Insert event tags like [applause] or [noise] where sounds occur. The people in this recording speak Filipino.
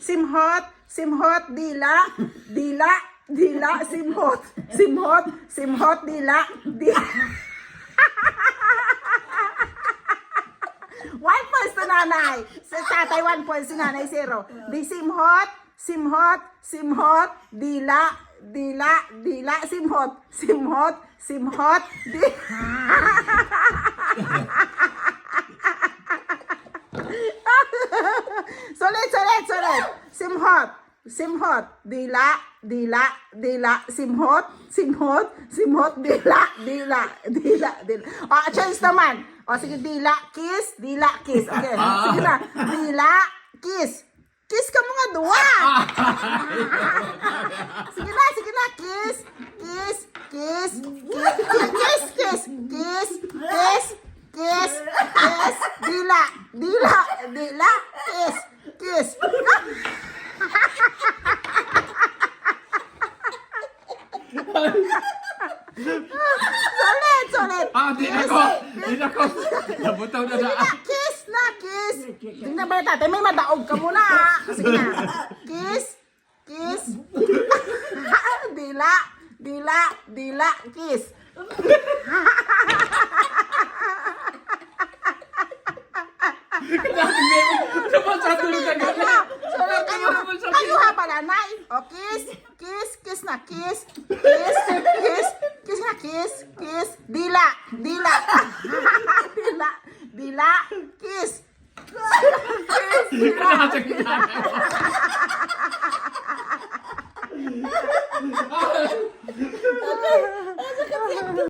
simhot, simhot, dila, dila, dila, simhot, simhot, simhot, dila, dila. One points to nanay. Sa tatay, one point. Si nanay, zero. Di simhot, simhot, simhot, dila, dila, dila, simhot, simhot, simhot, di... [laughs] sulit, sulit, sulit. Simhot, simhot, dila, dila, dila, simhot, simhot, simhot, dila, dila, dila, dila. O, change naman. O, sige, dila, kiss, dila, kiss. Okay, sige na. Dila, kiss. Kiss ka mga duwa. [laughs] [laughs] sige na, sige na. Kiss, kiss, kiss, kiss, kiss, kiss, kiss, kiss, dila, dila, dila, kiss, kiss. Sulit, sulit. Ah, di na ko! Di na ko! Nabutaw na na! Na, kiss na, kiss. Tingnan ba natin, may madaog ka muna. ah. Sige na. Kiss, kiss. [laughs] dila, dila, dila, kiss. [laughs] Ba sa tulog Ano? gano'n? Kayo, Ano naman sabi? kayo ha pala, nay. O, kiss, kiss, kiss na, kiss, kiss, kiss, kiss na, kiss, kiss, dila, dila, [laughs] dila, dila, kiss. [laughs] Kiss, dila.